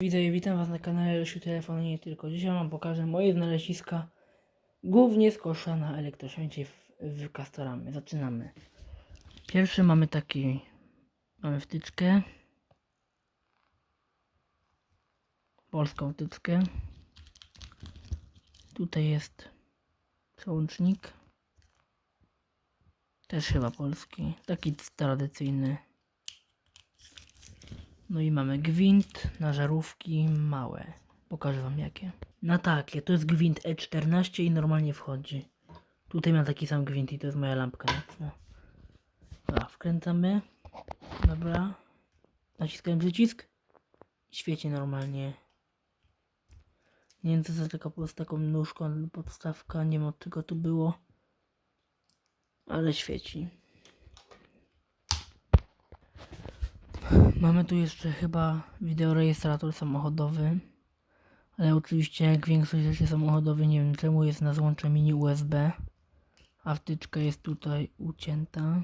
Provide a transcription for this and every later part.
Witaj, witam Was na kanale Lesiu Telefon nie tylko. Dzisiaj Wam pokażę moje znaleziska głównie z kosza na elektrośmiecie w, w. Zaczynamy. Pierwszy mamy taki, mamy wtyczkę. Polską wtyczkę. Tutaj jest przełącznik. Też chyba polski. Taki tradycyjny. No i mamy gwint na żarówki małe. Pokażę wam jakie. Na takie, to jest gwint E14 i normalnie wchodzi. Tutaj mam taki sam gwint i to jest moja lampka nocna. Dobra, wkręcamy. Dobra. Naciskam przycisk. Świeci normalnie. Nie wiem co za taka z taką nóżką podstawka, nie wiem od czego tu było. Ale świeci. Mamy tu jeszcze chyba wideorejestrator samochodowy. Ale oczywiście jak większość rzeczy samochodowych nie wiem czemu jest na złącze mini USB. A wtyczka jest tutaj ucięta.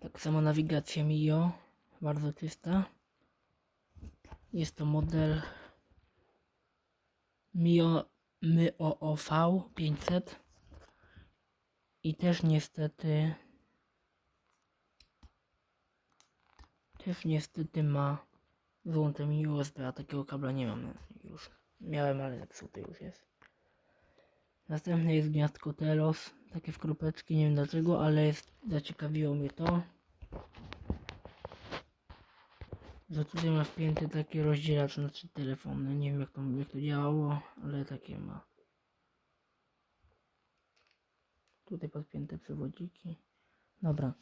Tak samo nawigacja MIO. Bardzo czysta. Jest to model MIO MIOV 500. I też niestety Też niestety ma złącze mini USB, a takiego kabla nie mam już. Miałem, ale zepsuty już jest. Następne jest gniazdko Telos, takie w kropeczki, nie wiem dlaczego, ale jest, zaciekawiło mnie to, że tutaj ma wpięty taki rozdzielacz na trzy telefony. Nie wiem jak to, jak to działało, ale takie ma. Tutaj podpięte przewodziki. Dobra.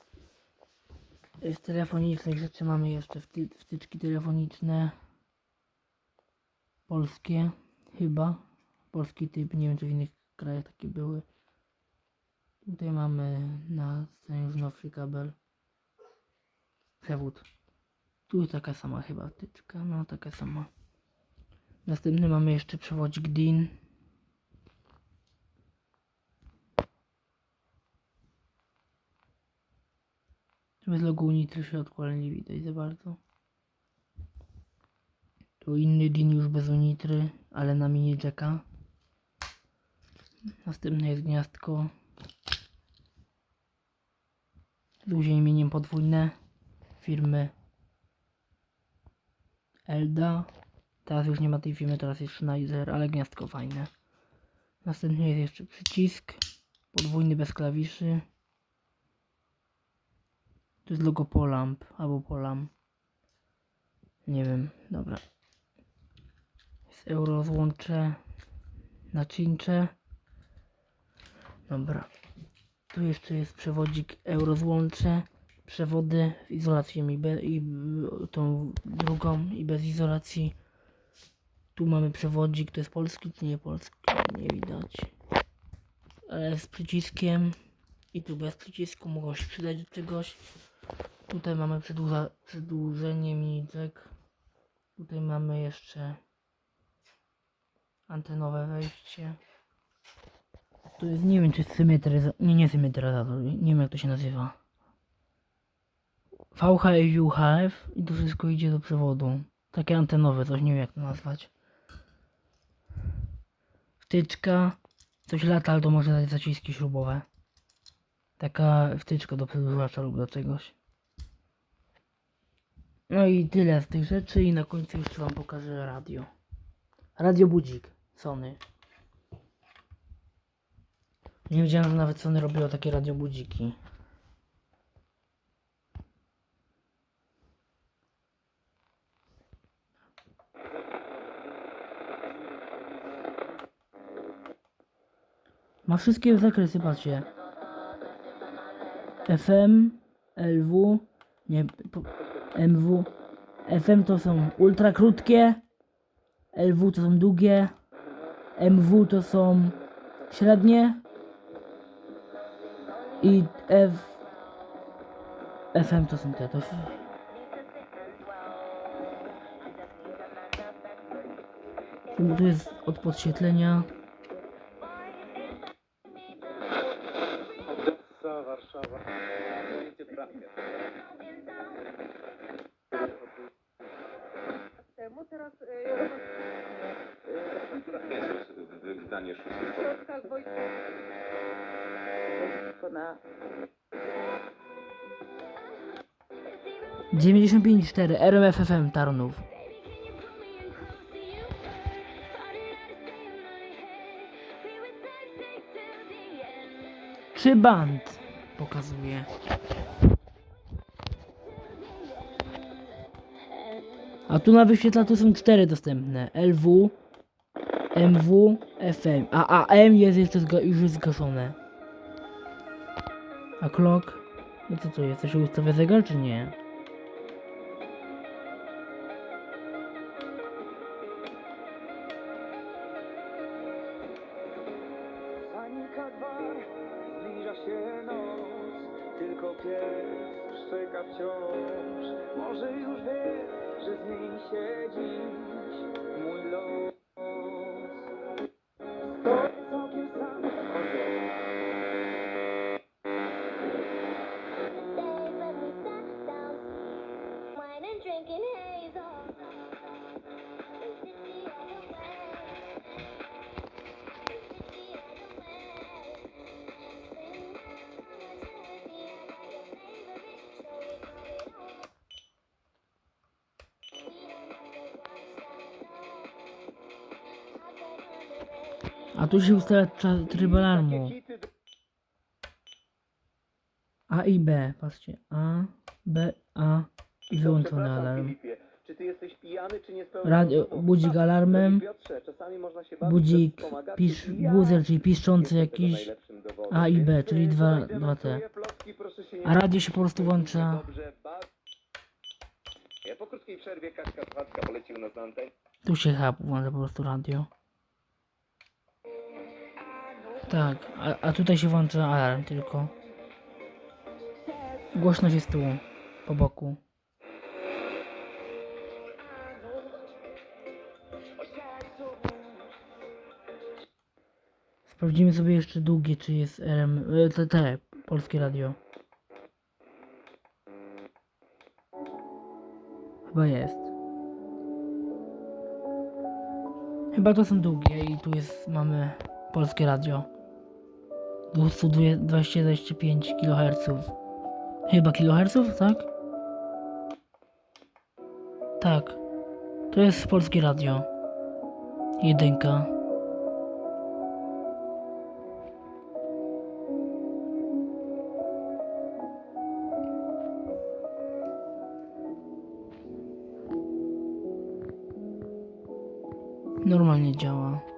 Z telefonicznych rzeczy mamy jeszcze wty wtyczki telefoniczne. Polskie, chyba. Polski typ, nie wiem czy w innych krajach takie były. Tutaj mamy na ten już nowszy kabel. Przewód. Tu taka sama chyba wtyczka, no taka sama. Następny mamy jeszcze przewodzik DIN. Jest logo Unitry środku, ale nie widać za bardzo. Tu inny DIN już bez Unitry, ale na mini jacka. Następne jest gniazdko. Z uziemieniem podwójne firmy Elda. Teraz już nie ma tej firmy, teraz jest Schneider, ale gniazdko fajne. Następnie jest jeszcze przycisk. Podwójny bez klawiszy. To jest logo Polamp albo Polam. Nie wiem, dobra. Jest euro złącze naczyncze. Dobra. Tu jeszcze jest przewodzik euro złącze. Przewody z izolacją i, be, i tą drugą i bez izolacji. Tu mamy przewodzik, to jest polski czy nie polski? Nie widać. Ale z przyciskiem i tu bez przycisku mogą się przydać do czegoś. Tutaj mamy przedłuża, przedłużenie mini jack. Tutaj mamy jeszcze antenowe wejście. Tu jest, nie wiem czy symetryzator, nie, nie symetryzator, nie wiem jak to się nazywa. VHF, UHF i to wszystko idzie do przewodu. Takie antenowe, coś nie wiem jak to nazwać. Wtyczka, coś lata, ale to może dać zaciski śrubowe. Taka wtyczka do przedłużacza lub do czegoś. No i tyle z tych rzeczy i na końcu jeszcze wam pokażę radio. Radio budzik Sony. Nie wiedziałem, że nawet Sony robiło takie radio budziki. Ma wszystkie zakresy, patrzcie. FM, LW, nie, po, MW. FM to są ultra krótkie, LW to są długie, MW to są średnie i F, FM to są te. To, tu jest od podświetlenia. Troskal Wojtek. Na 95.4 RMF FM Tarnów. Czy band pokazuje? A tu na wyświetlaczu są cztery dostępne. LW, MW, FM. A AM jest jeszcze zga- już jest zgaszone. A clock? No co to jest? To się ustawia zegar czy nie? Zbliża się noc, tylko pies szczeka wciąż. Może już wie, że zmieni się dziś mój los. A tu się ustawia tryb alarmu. A i B, patrzcie. A, B, A i wyłączony alarm. Czy ty jesteś pijany, czy Radio, rozumu? budzik alarmem, budzik, pisz, buzzer, czyli piszczący jakiś. A i B, czyli dwa- dwa nie a radio się po prostu włącza. Tu się chyba włącza po prostu radio. Tak, a, a tutaj się włącza alarm tylko. Głośno się z tyłu, po boku. Sprawdzimy sobie jeszcze długie, czy jest RM, e, te, te, polskie radio. Chyba jest. Chyba to są długie i tu jest, mamy polskie radio. 225 kHz. Chyba kHz, tak? Tak. To jest polskie radio. Jedynka. Normalnie działa.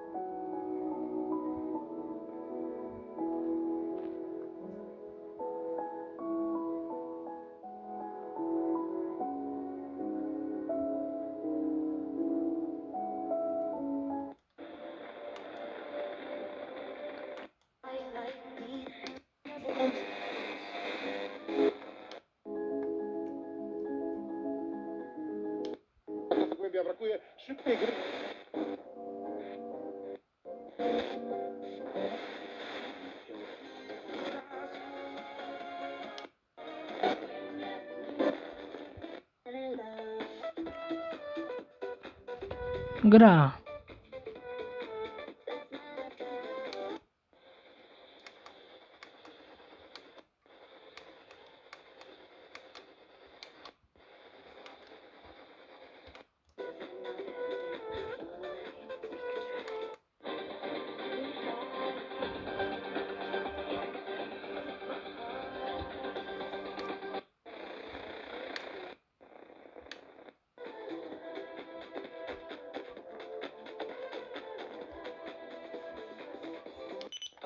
Gra.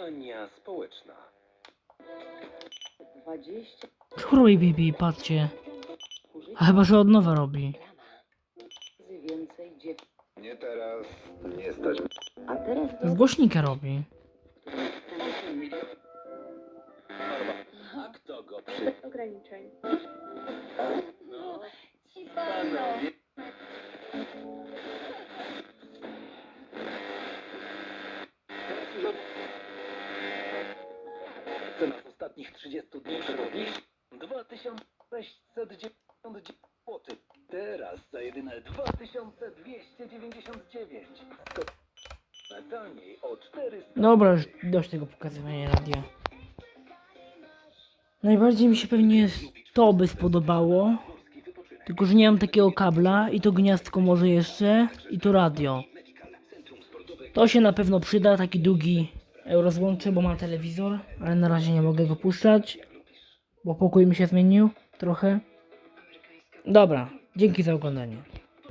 Ania społeczna. 20 Chuj, bibi, patrzcie. A chyba, że od nowa robi. więcej. Nie teraz, nie stać. A teraz Z głośnika robi. A kto go bez ograniczeń. Ci panowie. Ostatnich 30 dni przyrodnisz 2690 zł. teraz za jedyne 2299. To taniej o 400 Dobra, już dość tego pokazywania radia. Najbardziej mi się pewnie to by spodobało. Tylko, że nie mam takiego kabla i to gniazdko może jeszcze i to radio. To się na pewno przyda, taki długi rozłączy, bo mam telewizor, ale na razie nie mogę go puszczać, bo pokój mi się zmienił trochę. Dobra, dzięki za oglądanie.